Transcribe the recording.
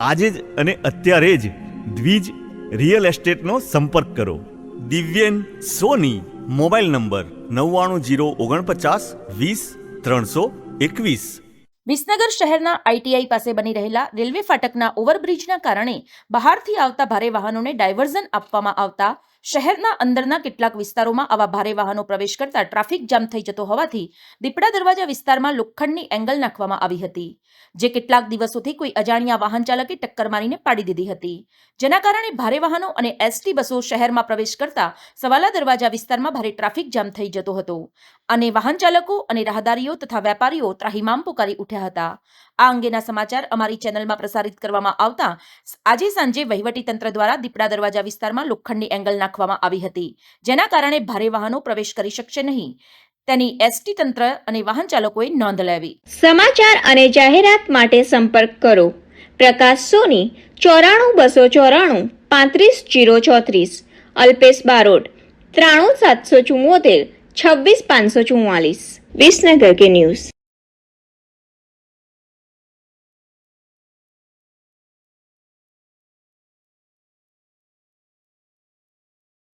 આજે જ અને અત્યારે જ દ્વિજ રિયલ એસ્ટેટનો સંપર્ક કરો. દિવ્યેન, સોની, મોબાઈલ નંબર નવ્વાણું જીરો ઓગણપચાસ વીસ ત્રણસો એકવીસ. વિસનગર શહેરના આઈટીઆઈ પાસે બની રહેલા રેલવે ફાટકના ઓવરબ્રિજના કારણે બહારથી આવતા ભારે વાહનોને ડાયવર્ઝન આપવામાં આવતા શહેરના અંદરના કેટલાક વિસ્તારોમાં આવા ભારે વાહનો પ્રવેશ કરતા ટ્રાફિક જામ થઈ જતો હોવાથી દીપડા દરવાજા વિસ્તારમાં લોખંડની એંગલ નાખવામાં આવી હતી, જે કેટલાક દિવસોથી કોઈ અજાણ્યા વાહન ચાલકે ટક્કર મારીને પાડી દીધી હતી. જેના કારણે ભારે વાહનો અને એસટી બસો શહેરમાં પ્રવેશ કરતા સવાલા દરવાજા વિસ્તારમાં ભારે ટ્રાફિક જામ થઈ જતો હતો. અને વાહન ચાલકો અને રાહદારીઓ તથા વેપારીઓ ત્રાહિમામ પુકારી ઉઠ્યા હતા. આ અંગેના સમાચાર અમારી ચેનલમાં પ્રસારિત કરવામાં આવતા આજે સાંજે વહીવટીતંત્ર દ્વારા દીપડા દરવાજા વિસ્તારમાં લોખંડની એંગલ નાખવામાં આવી હતી. જેના કારણે ભારે વાહનો પ્રવેશ કરી શકશે નહીં. તેની એસટી તંત્ર અને વાહન ચાલકોએ નોંધ લેવી. સમાચાર અને જાહેરાત માટે સંપર્ક કરો. પ્રકાશ સોની, ચોરાણું બસો ચોરાણું, પાંત્રીસ જીરો ચોત્રીસ. અલ્પેશ બારોટ, ત્રાણું સાતસો ચુમ્મોતેર છવ્વીસ પાંચસો ચુમ્માલીસ વિસનગર કે ન્યૂઝ.